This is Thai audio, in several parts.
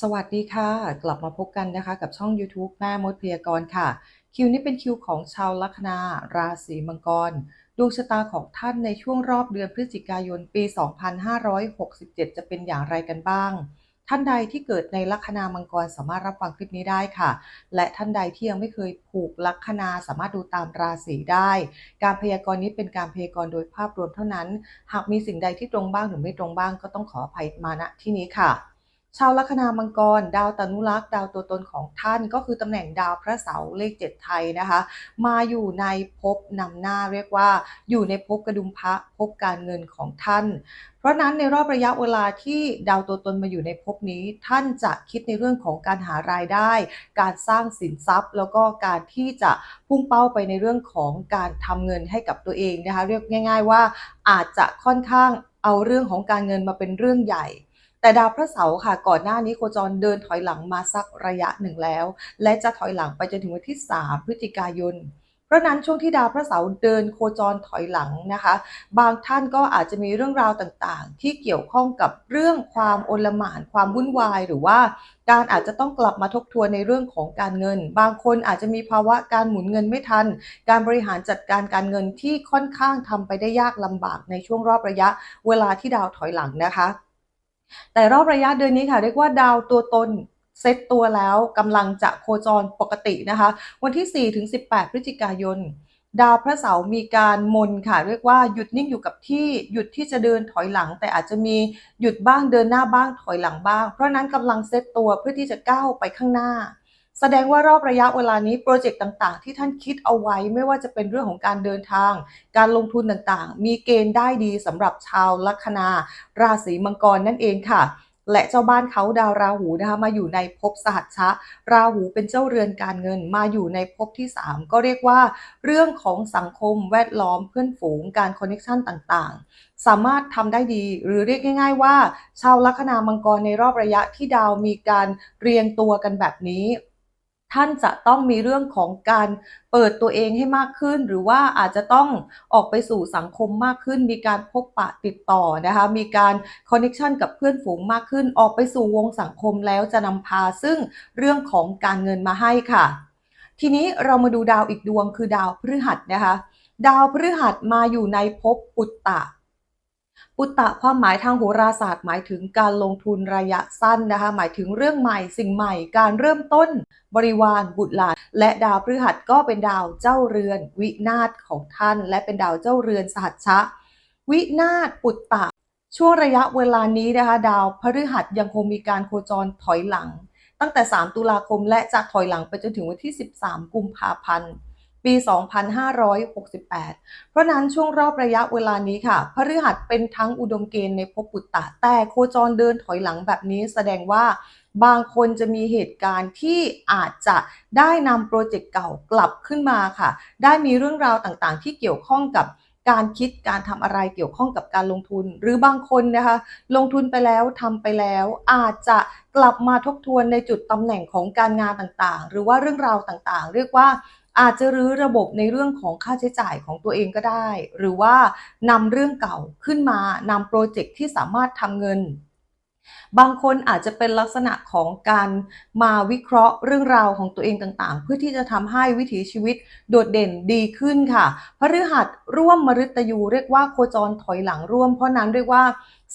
สวัสดีค่ะ กลับมาพบกันนะคะกับช่อง YouTube แม่มดพยากรณ์ค่ะ คิวนี้เป็นคิวของชาวลัคนาราศีมังกร ดวงชะตาของท่านในช่วงรอบเดือนพฤศจิกายนปี 2567 จะเป็นอย่างไรกันบ้าง ท่านใดที่เกิดในลัคนามังกรสามารถรับฟังคลิปนี้ได้ค่ะ และท่านใดที่ยังไม่เคยผูกลัคนาสามารถดูตามราศีได้ การพยากรณ์นี้เป็นการพยากรณ์โดยภาพรวมเท่านั้น หากมีสิ่งใดที่ตรงบ้างหรือไม่ตรงบ้างก็ต้องขออภัยมาณที่นี้ค่ะ ชาวลัคนามังกร ดาวตนุรักษ์ดาวตัวตนของท่านก็คือตำแหน่งดาวพระเสาร์เลขเจ็ดไทยนะคะ มาอยู่ในภพนำหน้าเรียกว่า อยู่ในภพกระดุมพระภพการเงินของท่าน เพราะนั้นในรอบระยะเวลาที่ดาวตัวตนมาอยู่ในภพนี้ ท่านจะคิดในเรื่องของการหารายได้ การสร้างสินทรัพย์ แล้วก็การที่จะพุ่งเป้าไปในเรื่องของการทำเงินให้กับตัวเองนะคะ เรียกง่าย ๆ ว่าอาจจะค่อนข้างเอาเรื่องของการเงินมาเป็นเรื่องใหญ่ แต่ดาวพระเสาร์ค่ะ ก่อนหน้านี้โคจรเดินถอยหลังมาสักระยะหนึ่งแล้ว และจะถอยหลังไปจนถึงวันที่ 3 พฤศจิกายนเพราะนั้นช่วงที่ดาวพระเสาร์เดินโคจรถอยหลังนะคะ บางท่านก็อาจจะมีเรื่องราวต่างๆ ที่เกี่ยวข้องกับเรื่องความโอลหม่านความวุ่นวาย หรือว่าการอาจจะต้องกลับมาทบทวนในเรื่องของการเงิน บางคนอาจจะมีภาวะการหมุนเงินไม่ทัน การบริหารจัดการการเงินที่ค่อนข้างทำไปได้ยากลำบากในช่วงรอบระยะเวลาที่ดาวถอยหลังนะคะ แต่รอบระยะเดือนนี้ค่ะ เรียกว่าดาวตัวตนเซตตัวแล้วกำลังจะโคจรปกตินะคะ วันที่ 4 ถึง 18 พฤศจิกายน ดาวพระเสาร์มีการมนค่ะ เรียกว่าหยุดนิ่งอยู่กับที่หยุดที่จะเดินถอยหลัง แต่อาจจะมีหยุดบ้างเดินหน้าบ้างถอยหลังบ้าง เพราะนั้นกำลังเซตตัวเพื่อที่จะก้าวไปข้างหน้า แสดงว่ารอบระยะเวลานี้โปรเจกต์ต่างๆ ที่ท่านคิดเอาไว้ไม่ว่าจะเป็นเรื่องของการเดินทาง การลงทุนต่างๆ มีเกณฑ์ได้ดีสำหรับชาวลัคนา ราศีมังกรนั่นเองค่ะและเจ้าบ้านเขาดาวราหูนะคะมาอยู่ในภพสหัชชะ ราหูเป็นเจ้าเรือนการเงินมาอยู่ในภพที่ 3 ก็เรียกว่า เรื่องของสังคมแวดล้อมเพื่อนฝูงการคอนเนคชันต่างๆ สามารถทำได้ดีหรือเรียกง่าย ๆ ว่า ชาวลัคนามังกรในรอบระยะที่ดาวมีการเรียงตัวกันแบบนี้ ท่านจะต้องมีเรื่องของการเปิดตัวเองให้มากขึ้น หรือว่าอาจจะต้องออกไปสู่สังคมมากขึ้น มีการพบปะติดต่อนะคะมีการคอนเนคชันกับเพื่อนฝูงมากขึ้น ออกไปสู่วงสังคมแล้วจะนำพาซึ่งเรื่องของการเงินมาให้ค่ะ ทีนี้เรามาดูดาวอีกดวงคือดาวพฤหัสนะคะ ดาวพฤหัสมาอยู่ในภพปุตตะ ปุตตะความหมายทางโหราศาสตร์หมายถึงการลงทุนระยะสั้นนะคะ หมายถึงเรื่องใหม่สิ่งใหม่ การเริ่มต้น บริวารบุตรหลาน และดาวพฤหัสก็เป็นดาวเจ้าเรือน วินาศของท่าน และเป็นดาวเจ้าเรือนสหัชชะ วินาศปุตตะ ช่วงระยะเวลานี้นะคะ ดาวพฤหัสยังคงมีการโคจรถอยหลัง ตั้งแต่ 3 ตุลาคมและจะถอยหลังไปจนถึงวันที่ 13 กุมภาพันธ์ ปี 2568 เพราะนั้นช่วงรอบระยะเวลานี้ค่ะ พฤหัสเป็นทั้งอุดมเกณฑ์ในภพปุตตะแต่โคจรเดินถอยหลังแบบนี้แสดงว่าบางคนจะมีเหตุการณ์ที่อาจจะได้นำโปรเจกต์เก่ากลับขึ้นมาค่ะ ได้มีเรื่องราวต่างๆ ที่เกี่ยวข้องกับการคิดการทำอะไรเกี่ยวข้องกับการลงทุน หรือบางคนนะคะ ลงทุนไปแล้วทำไปแล้ว อาจจะกลับมาทบทวนในจุดตำแหน่งของการงานต่างๆ หรือว่าเรื่องราวต่างๆ เรียกว่า อาจจะรื้อระบบในเรื่องของค่าใช้จ่ายของตัวเองก็ได้ หรือว่านำเรื่องเก่าขึ้นมานำโปรเจกต์ที่สามารถทำเงินบางคนอาจจะเป็นลักษณะของการมาวิเคราะห์เรื่องราวของตัวเองต่างๆ เพื่อที่จะทำให้วิถีชีวิตโดดเด่นดีขึ้นค่ะพฤหัสร่วมมฤตยูเรียกว่าโคจรถอยหลังร่วม เพราะนั้นเรียกว่า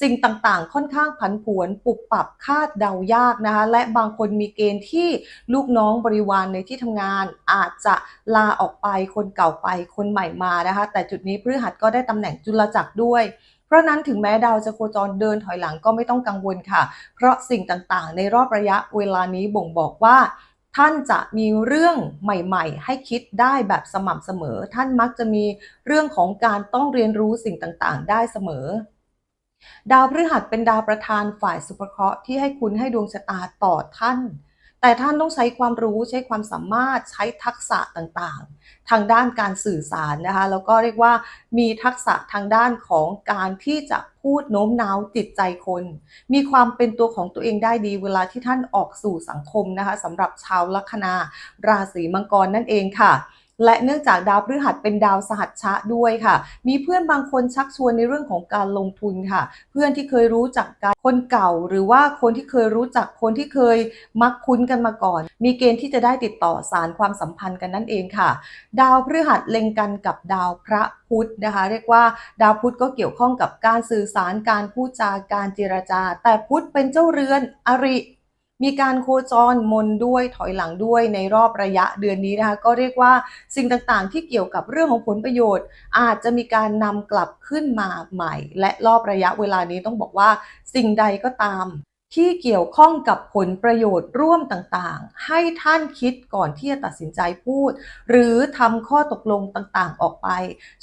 สิ่งต่างๆ ค่อนข้างผันผวนปุบปรับคาดเดายากนะคะ และบางคนมีเกณฑ์ที่ลูกน้องบริวารในที่ทำงาน อาจจะลาออกไปคนเก่าไปคนใหม่มานะคะ แต่จุดนี้พฤหัสก็ได้ตำแหน่งจุลจักรด้วยเพราะนั้นถึงแม้ดาวจะโคจรเดินถอยหลังก็ไม่ต้องกังวลค่ะ เพราะสิ่งต่างๆ ในรอบระยะเวลานี้บ่งบอกว่า ท่านจะมีเรื่องใหม่ ๆ ให้คิดได้แบบสม่ำเสมอ ท่านมักจะมีเรื่องของการต้องเรียนรู้สิ่งต่างๆ ได้เสมอ ดาวพฤหัสเป็นดาวประธานฝ่ายสุภเคราะห์ที่ให้คุณให้ดวงชะตาต่อท่าน แต่ท่านต้องใช้ความรู้ใช้ความสามารถใช้ทักษะต่างๆ ทางด้านการสื่อสารนะคะแล้วก็เรียกว่ามีทักษะทางด้านของการที่จะพูดโน้มน้าวจิตใจคน มีความเป็นตัวของตัวเองได้ดีเวลาที่ท่านออกสู่สังคมนะคะสำหรับชาวลัคนาราศีมังกรนั่นเองค่ะ และเนื่องจากดาวพฤหัสเป็นดาวสหัชชะด้วยค่ะ มีเพื่อนบางคนชักชวนในเรื่องของการลงทุนค่ะ เพื่อนที่เคยรู้จักกันคนเก่า หรือว่าคนที่เคยรู้จักคนที่เคยมักคุ้นกันมาก่อน มีเกณฑ์ที่จะได้ติดต่อสารความสัมพันธ์กันนั่นเองค่ะ ดาวพฤหัสเล็งกันกับดาวพระพุธนะคะ เรียกว่าดาวพุธก็เกี่ยวข้องกับการสื่อสารการพูดจาการเจรจา แต่พุธเป็นเจ้าเรือนอริ มีการโคจรมนด้วยถอยหลังด้วยในรอบระยะเดือนนี้นะคะ ก็เรียกว่าสิ่งต่างๆ ที่เกี่ยวกับเรื่องของผลประโยชน์ อาจจะมีการนำกลับขึ้นมาใหม่ และรอบระยะเวลานี้ต้องบอกว่าสิ่งใดก็ตาม ที่เกี่ยวข้องกับผลประโยชน์ร่วมต่างๆ ให้ท่านคิดก่อนที่จะตัดสินใจพูด หรือทำข้อตกลงต่างๆออกไป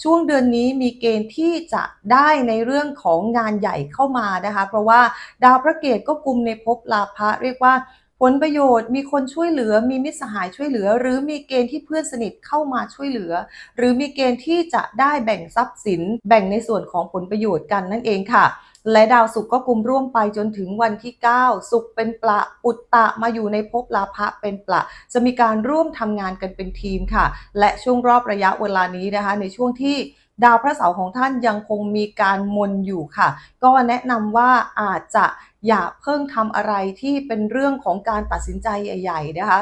ช่วงเดือนนี้มีเกณฑ์ที่จะได้ในเรื่องของงานใหญ่เข้ามานะคะ เพราะว่าดาวพระเกตก็กุมในภพลาภะเรียกว่าผลประโยชน์มีคนช่วยเหลือมีมิตรสหายช่วยเหลือ หรือมีเกณฑ์ที่เพื่อนสนิทเข้ามาช่วยเหลือ หรือมีเกณฑ์ที่จะได้แบ่งทรัพย์สิน แบ่งในส่วนของผลประโยชน์กันนั่นเองค่ะ และดาวศุกร์ก็กลุ่มร่วมไปจนถึงวันที่ 9 ศุกร์เป็นปละอุตตะมาอยู่ในภพลาภะเป็นปละ จะมีการร่วมทำงานกันเป็นทีมค่ะ และช่วงรอบระยะเวลานี้นะคะ ในช่วงที่ดาวพระเสาร์ของท่านยังคงมีการมนอยู่ค่ะ ก็แนะนำว่าอาจจะอย่าเพิ่งทำอะไรที่เป็นเรื่องของการตัดสินใจใหญ่ ๆ นะคะ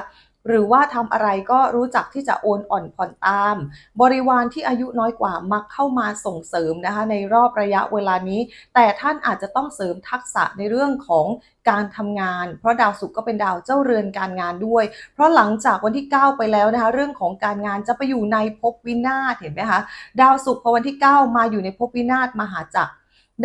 หรือว่าทำอะไรก็รู้จักที่จะโอนอ่อนผ่อนตาม บริวารที่อายุน้อยกว่ามักเข้ามาส่งเสริมนะคะในรอบระยะเวลานี้ แต่ท่านอาจจะต้องเสริมทักษะในเรื่องของการทำงาน เพราะดาวศุกร์ก็เป็นดาวเจ้าเรือนการงานด้วย เพราะหลังจากวันที่ 9 ไปแล้วนะคะ เรื่องของการงานจะไปอยู่ในภพวินาศเห็นไหมคะดาวศุกร์พอวันที่ 9 มาอยู่ในภพวินาศมหาจักร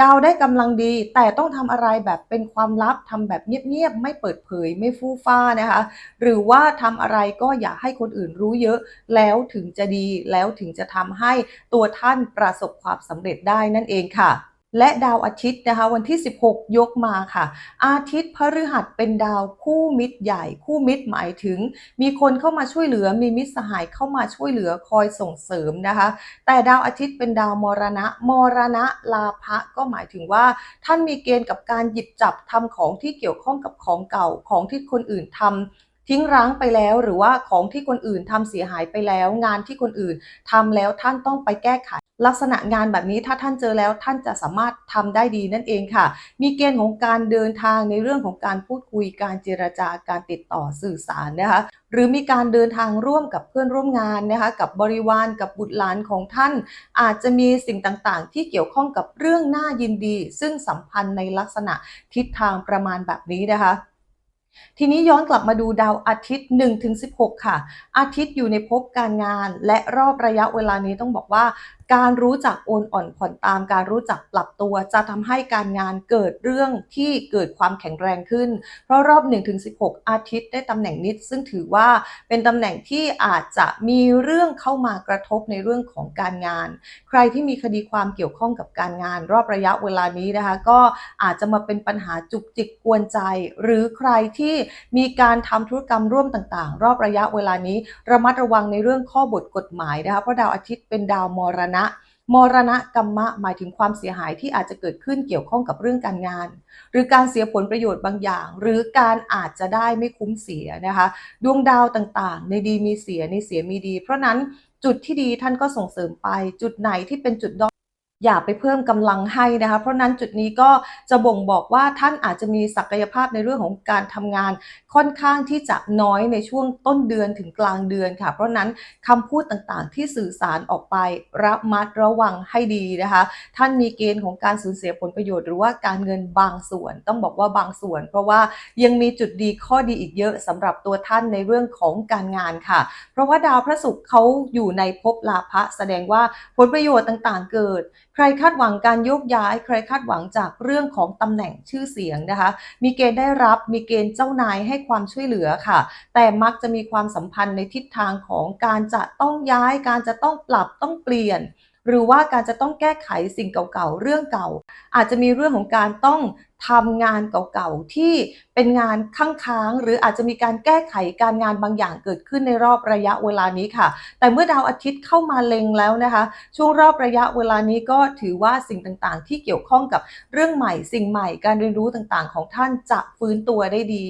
ดาวได้กำลังดี แต่ต้องทำอะไรแบบเป็นความลับทำแบบเงียบๆไม่เปิดเผยไม่ฟู่ฟ้านะคะ หรือว่าทำอะไรก็อย่าให้คนอื่นรู้เยอะ แล้วถึงจะดีแล้วถึงจะทำให้ตัวท่านประสบความสำเร็จได้นั่นเองค่ะ และดาวอาทิตย์นะคะวันที่ 16 ยกมาค่ะ อาทิตย์พฤหัสเป็นดาวคู่มิตรใหญ่ คู่มิตรหมายถึง มีคนเข้ามาช่วยเหลือมีมิตรสหายเข้ามาช่วยเหลือคอยส่งเสริมนะคะ แต่ดาวอาทิตย์เป็นดาวมรณะ มรณะลาภะก็หมายถึงว่า ท่านมีเกณฑ์กับการหยิบจับทำของที่เกี่ยวข้องกับของเก่าของที่คนอื่นทำทิ้งร้างไปแล้วหรือว่าของที่คนอื่นทำเสียหายไปแล้ว งานที่คนอื่นทำแล้วท่านต้องไปแก้ไข ลักษณะงานแบบนี้ถ้าท่านเจอแล้วท่านจะสามารถทำได้ดีนั่นเองค่ะ มีเกณฑ์ของการเดินทางในเรื่องของการพูดคุยการเจรจาการติดต่อสื่อสารนะคะหรือมีการเดินทางร่วมกับเพื่อนร่วมงานนะคะกับบริวารกับบุตรหลานของท่าน อาจจะมีสิ่งต่างๆ ที่เกี่ยวข้องกับเรื่องน่ายินดี ซึ่งสัมพันธ์ในลักษณะทิศทางประมาณแบบนี้นะคะทีนี้ย้อนกลับมาดูดาวอาทิตย์1-16 ค่ะ อาทิตย์อยู่ในภพการงาน และรอบระยะเวลานี้ต้องบอกว่า การรู้จักโอนอ่อนผ่อนตาม การรู้จักปรับตัว จะทำให้การงานเกิดเรื่องที่เกิดความแข็งแรงขึ้น เพราะรอบ 1-16 อาทิตย์ได้ตำแหน่งนิด ซึ่งถือว่าเป็นตำแหน่งที่อาจจะมีเรื่องเข้ามากระทบในเรื่องของการงาน ใครที่มีคดีความเกี่ยวข้องกับการงาน รอบระยะเวลานี้นะคะ ก็อาจจะมาเป็นปัญหาจุกจิกกวนใจ หรือใครที่มีการทำธุรกรรมร่วมต่างๆ รอบระยะเวลานี้ ระมัดระวังในเรื่องข้อบทกฎหมายนะคะเพราะดาวอาทิตย์เป็นดาวมรณะณะ มรณะกรรมะหมายถึงความเสียหายที่อาจจะเกิดขึ้นเกี่ยวข้องกับเรื่องการงาน หรือการเสียผลประโยชน์บางอย่าง หรือการอาจจะได้ไม่คุ้มเสียนะคะ ดวงดาวต่างๆ ในดีมีเสียในเสียมีดี เพราะนั้นจุดที่ดีท่านก็ส่งเสริมไป จุดไหนที่เป็นจุดด้อย อย่าไปเพิ่มกำลังให้นะคะเพราะนั้นจุดนี้ก็จะบ่งบอกว่าท่านอาจจะมีศักยภาพในเรื่องของการทำงานค่อนข้างที่จะน้อยในช่วงต้นเดือนถึงกลางเดือนค่ะ เพราะนั้นคำพูดต่างๆ ที่สื่อสารออกไประมัดระวังให้ดีนะคะ ท่านมีเกณฑ์ของการสูญเสียผลประโยชน์หรือว่าการเงินบางส่วน ต้องบอกว่าบางส่วน เพราะว่ายังมีจุดดีข้อดีอีกเยอะสำหรับตัวท่านในเรื่องของการงานค่ะ เพราะว่าดาวพระศุกร์เขาอยู่ในภพลาภะแสดงว่าผลประโยชน์ต่างๆ เกิด ใครคาดหวังการโยกย้าย ใครคาดหวังจากเรื่องของตำแหน่งชื่อเสียงนะคะ มีเกณฑ์ได้รับมีเกณฑ์เจ้านายให้ความช่วยเหลือค่ะ แต่มักจะมีความสัมพันธ์ในทิศทางของการจะต้องย้าย การจะต้องปรับต้องเปลี่ยน หรือว่าการจะต้องแก้ไขสิ่งเก่าๆ เรื่องเก่า อาจจะมีเรื่องของการต้องทำงานเก่าๆ ที่เป็นงานข้างค้างหรืออาจจะมีการแก้ไขการงานบางอย่างเกิดขึ้นในรอบระยะเวลานี้ค่ะ แต่เมื่อดาวอาทิตย์เข้ามาเล็งแล้วนะคะ ช่วงรอบระยะเวลานี้ก็ถือว่าสิ่งต่างๆ ที่เกี่ยวข้องกับเรื่องใหม่ สิ่งใหม่การเรียนรู้ต่างๆ ของท่านจะฟื้นตัวได้ดี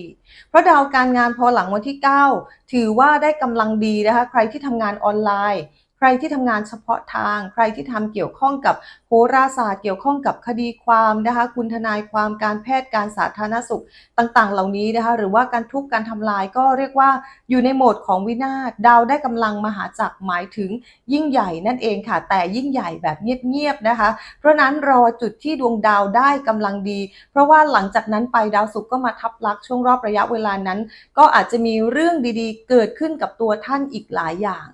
เพราะดาวการงานพอหลังวันที่ 9 ถือว่าได้กำลังดีนะคะ ใครที่ทำงานออนไลน์ ใครที่ทำงานเฉพาะทาง ใครที่ทำเกี่ยวข้องกับโหราศาสตร์ เกี่ยวข้องกับคดีความนะคะ คุณทนายความการแพทย์การสาธารณสุขต่างๆ เหล่านี้นะคะ หรือว่าการทุบการทำลายก็เรียกว่าอยู่ในโหมดของวินาศดาวได้กำลังมหาจักรหมายถึงยิ่งใหญ่นั่นเองค่ะ แต่ยิ่งใหญ่แบบเงียบๆนะคะ เพราะนั้นรอจุดที่ดวงดาวได้กำลังดี เพราะว่าหลังจากนั้นไปดาวศุกร์ก็มาทับลักช่วงรอบระยะเวลานั้น ก็อาจจะมีเรื่องดีๆ เกิดขึ้นกับตัวท่านอีกหลายอย่าง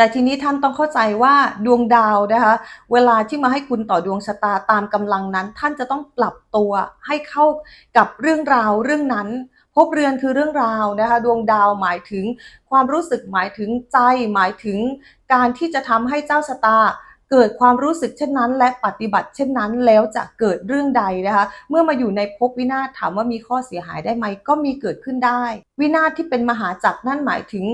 แต่ทีนี้ท่านต้องเข้าใจว่าดวงดาวนะคะเวลาที่มาให้คุณต่อดวงชะตาตามกำลังนั้น ท่านจะต้องปรับตัวให้เข้ากับเรื่องราวเรื่องนั้นพบเรือนคือเรื่องราวนะคะดวงดาวหมายถึงความรู้สึกหมายถึงใจหมายถึงการที่จะทำให้เจ้าชะตาเกิดความรู้สึกเช่นนั้น และปฏิบัติเช่นนั้นแล้วจะเกิดเรื่องใดนะคะ เมื่อมาอยู่ในภพวินาศถามว่ามีข้อเสียหายได้ไหมก็มีเกิดขึ้นได้ วินาศที่เป็นมหาจักรนั่นหมายถึง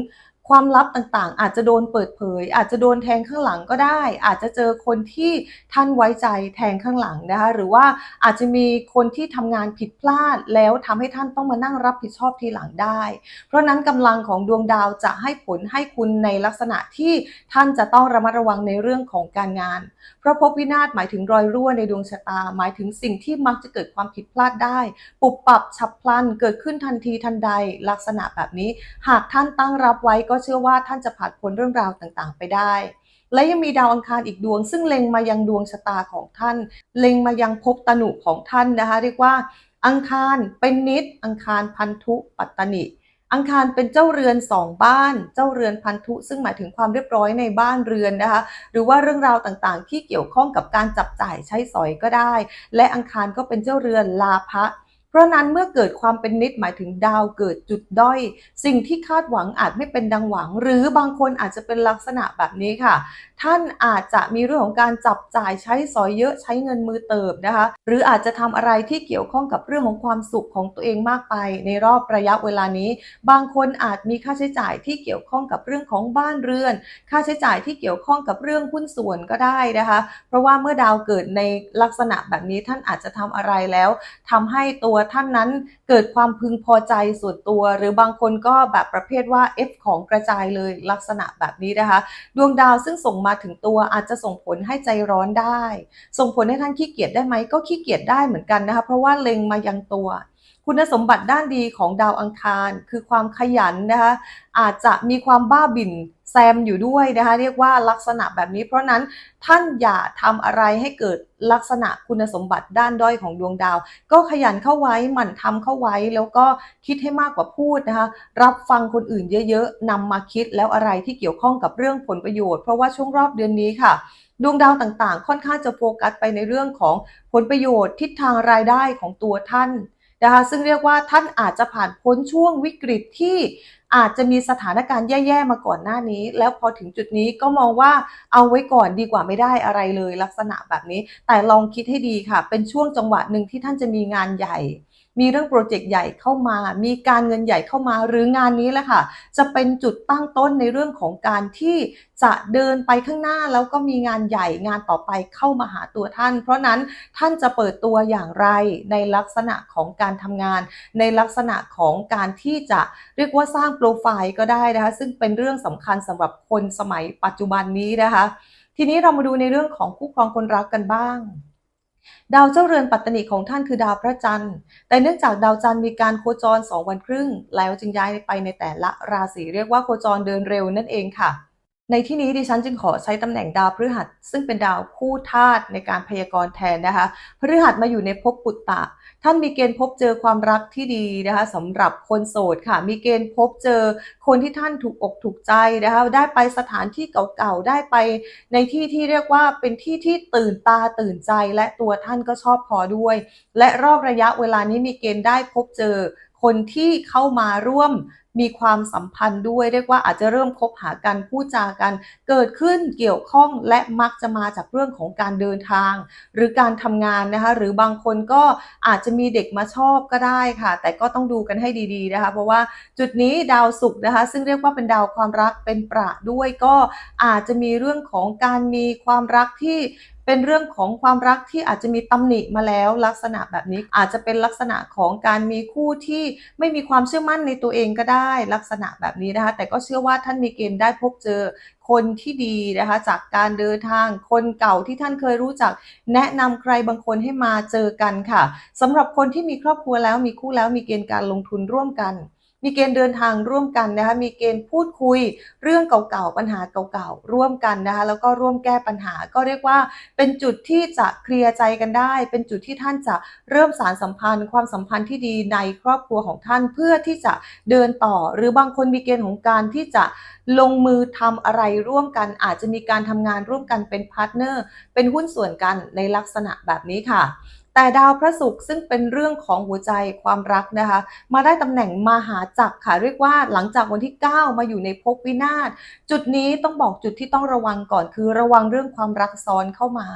ความลับต่างๆ อาจจะโดนเปิดเผย อาจจะโดนแทงข้างหลังก็ได้ อาจจะเจอคนที่ท่านไว้ใจแทงข้างหลังนะคะหรือว่าอาจจะมีคนที่ทำงานผิดพลาด แล้วทำให้ท่านต้องมานั่งรับผิดชอบทีหลังได้ เพราะนั้นกำลังของดวงดาวจะให้ผลให้คุณในลักษณะที่ท่านจะต้องระมัดระวังในเรื่องของการงาน เพราะภพวินาศหมายถึงรอยรั่วในดวงชะตา หมายถึงสิ่งที่มักจะเกิดความผิดพลาดได้ ปุบปับฉับพลันเกิดขึ้นทันทีทันใดลักษณะแบบนี้ หากท่านตั้งรับไว้ก็เชื่อว่าท่านจะผ่านพ้นเรื่องราวต่างๆ ไปได้ และยังมีดาวอังคารอีกดวง ซึ่งเล็งมายังดวงชะตาของท่าน เล็งมายังภพตนุของท่านนะคะ เรียกว่า อังคารเป็นนิด อังคารพันธุปัตตนิอังคารเป็นเจ้าเรือนสองบ้าน เจ้าเรือนพันธุ ซึ่งหมายถึงความเรียบร้อยในบ้านเรือนนะคะ หรือว่าเรื่องราวต่างๆ ที่เกี่ยวข้องกับการจับจ่ายใช้สอยก็ได้ และอังคารก็เป็นเจ้าเรือนลาภะ ราะนั้นเมื่อเกิดความเป็นนิดหมายถึงดาวเกิดจุดด้อย สิ่งที่คาดหวังอาจไม่เป็นดังหวัง หรือบางคนอาจจะเป็นลักษณะแบบนี้ค่ะ ท่านอาจจะมีเรื่องของการจับจ่ายใช้สอยเยอะใช้เงินมือเติบนะคะ หรืออาจจะทำอะไรที่เกี่ยวข้องกับเรื่องของความสุขของตัวเองมากไป ในรอบระยะเวลานี้ บางคนอาจมีค่าใช้จ่ายที่เกี่ยวข้องกับเรื่องของบ้านเรือน ค่าใช้จ่ายที่เกี่ยวข้องกับเรื่องหุ้นส่วนก็ได้นะคะ เพราะว่าเมื่อดาวเกิดในลักษณะแบบนี้ท่านอาจจะทำอะไรแล้วทำให้ตัวท่านนั้นเกิดความพึงพอใจส่วนตัว หรือบางคนก็แบบประเภทว่า F ของกระจายเลยลักษณะแบบนี้นะคะ ดวงดาวซึ่งส่งมาถึงตัวอาจจะส่งผลให้ใจร้อนได้ ส่งผลให้ท่านขี้เกียจได้ไหมก็ขี้เกียจได้เหมือนกันนะคะ เพราะว่าเล็งมายังตัวคุณสมบัติด้านดีของดาวอังคาร คือความขยันนะคะอาจจะมีความบ้าบิ่น แซมอยู่ด้วยนะคะเรียกว่าลักษณะแบบนี้ เพราะนั้นท่านอย่าทำอะไรให้เกิดลักษณะคุณสมบัติด้านด้อยของดวงดาว ก็ขยันเข้าไว้หมั่นทำเข้าไว้ แล้วก็คิดให้มากกว่าพูดนะคะ รับฟังคนอื่นเยอะๆนำมาคิดแล้วอะไรที่เกี่ยวข้องกับเรื่องผลประโยชน์ เพราะว่าช่วงรอบเดือนนี้ค่ะดวงดาวต่างๆ ค่อนข้างจะโฟกัสไปในเรื่องของผลประโยชน์ทิศทางรายได้ของตัวท่าน นะคะซึ่งเรียกว่าท่านอาจจะผ่านพ้นช่วงวิกฤตที่อาจจะมีสถานการณ์แย่ๆมาก่อนหน้านี้ แล้วพอถึงจุดนี้ก็มองว่าเอาไว้ก่อนดีกว่าไม่ได้อะไรเลยลักษณะแบบนี้ แต่ลองคิดให้ดีค่ะ เป็นช่วงจังหวะหนึ่งที่ท่านจะมีงานใหญ่ มีเรื่องโปรเจกต์ใหญ่เข้ามา มีการเงินใหญ่เข้ามา หรืองานนี้แหละค่ะ จะเป็นจุดตั้งต้นในเรื่องของการที่จะเดินไปข้างหน้าแล้วก็มีงานใหญ่งานต่อไปเข้ามาหาตัวท่าน เพราะนั้นท่านจะเปิดตัวอย่างไรในลักษณะของการทำงาน ในลักษณะของการที่จะเรียกว่าสร้างโปรไฟล์ก็ได้นะคะ ซึ่งเป็นเรื่องสำคัญสำหรับคนสมัยปัจจุบันนี้นะคะ ทีนี้เรามาดูในเรื่องของคู่ครองคนรักกันบ้าง ดาวเจ้าเรือนปัตตนิของท่านคือดาวพระจันทร์ แต่เนื่องจากดาวจันทร์มีการโคจร 2 วันครึ่ง แล้วจึงย้ายไปในแต่ละราศีเรียกว่าโคจรเดินเร็วนั่นเองค่ะ ในที่นี้ดิฉันจึงขอใช้ตำแหน่งดาวพฤหัส ซึ่งเป็นดาวคู่ธาตุในการพยากรณ์แทนนะคะ พฤหัสมาอยู่ในภพปุตตะ ท่านมีเกณฑ์พบเจอความรักที่ดีนะคะสำหรับคนโสดค่ะ มีเกณฑ์พบเจอคนที่ท่านถูกอกถูกใจนะคะ ได้ไปสถานที่เก่าๆ ได้ไปในที่ที่เรียกว่าเป็นที่ที่ตื่นตาตื่นใจ และตัวท่านก็ชอบพอด้วย และรอบระยะเวลานี้มีเกณฑ์ได้พบเจอคนที่เข้ามาร่วม มีความสัมพันธ์ด้วย เรียกว่าอาจจะเริ่มคบหากันพูดจากัน เกิดขึ้นเกี่ยวข้องและมักจะมาจากเรื่องของการเดินทาง หรือการทำงานนะคะหรือบางคนก็อาจจะมีเด็กมาชอบก็ได้ค่ะ แต่ก็ต้องดูกันให้ดีๆนะคะเพราะว่าจุดนี้ดาวศุกร์นะคะ ซึ่งเรียกว่าเป็นดาวความรักเป็นประด้วยก็อาจจะมีเรื่องของการมีความรักที่ เป็นเรื่องของความรักที่อาจจะมีตำหนิมาแล้วลักษณะแบบนี้อาจจะเป็นลักษณะของการมีคู่ที่ไม่มีความเชื่อมั่นในตัวเองก็ได้ลักษณะแบบนี้นะคะ แต่ก็เชื่อว่าท่านมีเกณฑ์ได้พบเจอคนที่ดีนะคะจากการเดินทางคนเก่าที่ท่านเคยรู้จัก แนะนำใครบางคนให้มาเจอกันค่ะสำหรับคนที่มีครอบครัวแล้วมีคู่แล้วมีเกณฑ์การลงทุนร่วมกัน มีเกณฑ์เดินทางร่วมกันนะคะ มีเกณฑ์พูดคุยเรื่องเก่าๆ ปัญหาเก่าๆ ร่วมกันนะคะ แล้วก็ร่วมแก้ปัญหา ก็เรียกว่าเป็นจุดที่จะเคลียร์ใจกันได้ เป็นจุดที่ท่านจะเริ่มสารสัมพันธ์ ความสัมพันธ์ที่ดีในครอบครัวของท่านเพื่อที่จะเดินต่อ หรือบางคนมีเกณฑ์ของการที่จะลงมือทำอะไรร่วมกัน อาจจะมีการทำงานร่วมกันเป็นพาร์ทเนอร์ เป็นหุ้นส่วนกันในลักษณะแบบนี้ค่ะ แต่ดาวพระศุกร์ซึ่งเป็นเรื่องของหัวใจความรักนะคะ มาได้ตำแหน่งมหาจักรค่ะ เรียกว่าหลังจากวันที่ 9 มาอยู่ในภพวินาศจุดนี้ต้องบอกจุดที่ต้องระวังก่อนคือระวังเรื่องความรักซ้อนเข้ามา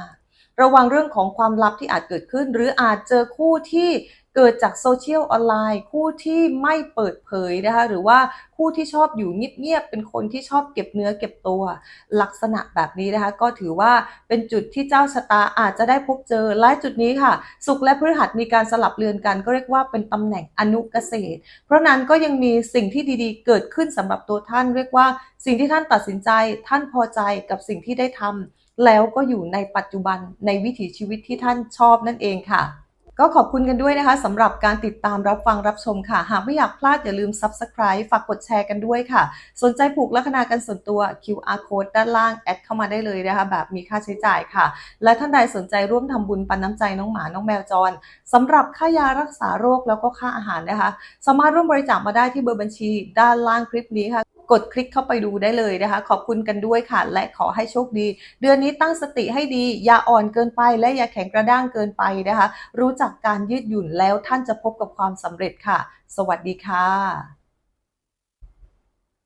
ระวังเรื่องของความลับที่อาจเกิดขึ้น หรืออาจเจอคู่ที่ เกิดจากโซเชียลออนไลน์คู่ที่ไม่เปิดเผยนะคะหรือว่าคู่ที่ชอบอยู่เงียบๆเป็นคนที่ชอบเก็บเนื้อเก็บตัว ลักษณะแบบนี้นะคะ ก็ถือว่าเป็นจุดที่เจ้าชะตาอาจจะได้พบเจอและจุดนี้ค่ะ สุขและพฤหัสมีการสลับเรือนกัน ก็เรียกว่าเป็นตำแหน่งอนุเกษตร เพราะนั้นก็ยังมีสิ่งที่ดีๆ เกิดขึ้นสำหรับตัวท่าน เรียกว่าสิ่งที่ท่านตัดสินใจ ท่านพอใจกับสิ่งที่ได้ทำแล้วก็อยู่ในปัจจุบันในวิถีชีวิตที่ท่านชอบนั่นเองค่ะ ก็ขอบคุณกันด้วยนะคะสำหรับการติดตามรับฟังรับชมค่ะ หากไม่อยากพลาดอย่าลืม Subscribe ฝากกดแชร์กันด้วยค่ะ สนใจผูกลัคนากันส่วนตัว QR code ด้านล่างแอดเข้ามาได้เลยนะคะแบบมีค่าใช้จ่ายค่ะ และท่านใดสนใจร่วมทำบุญปันน้ำใจน้องหมาน้องแมวจรสำหรับค่ายารักษาโรคแล้วก็ค่าอาหารนะคะ สามารถร่วมบริจาคมาได้ที่เบอร์บัญชีด้านล่างคลิปนี้ค่ะ กดคลิกเข้าไปดูได้เลยนะคะ ขอบคุณกันด้วยค่ะ และขอให้โชคดี เดือนนี้ตั้งสติให้ดี อย่าอ่อนเกินไปและอย่าแข็งกระด้างเกินไปนะคะ รู้จักการยืดหยุ่นแล้วท่านจะพบกับความสำเร็จค่ะ สวัสดีค่ะ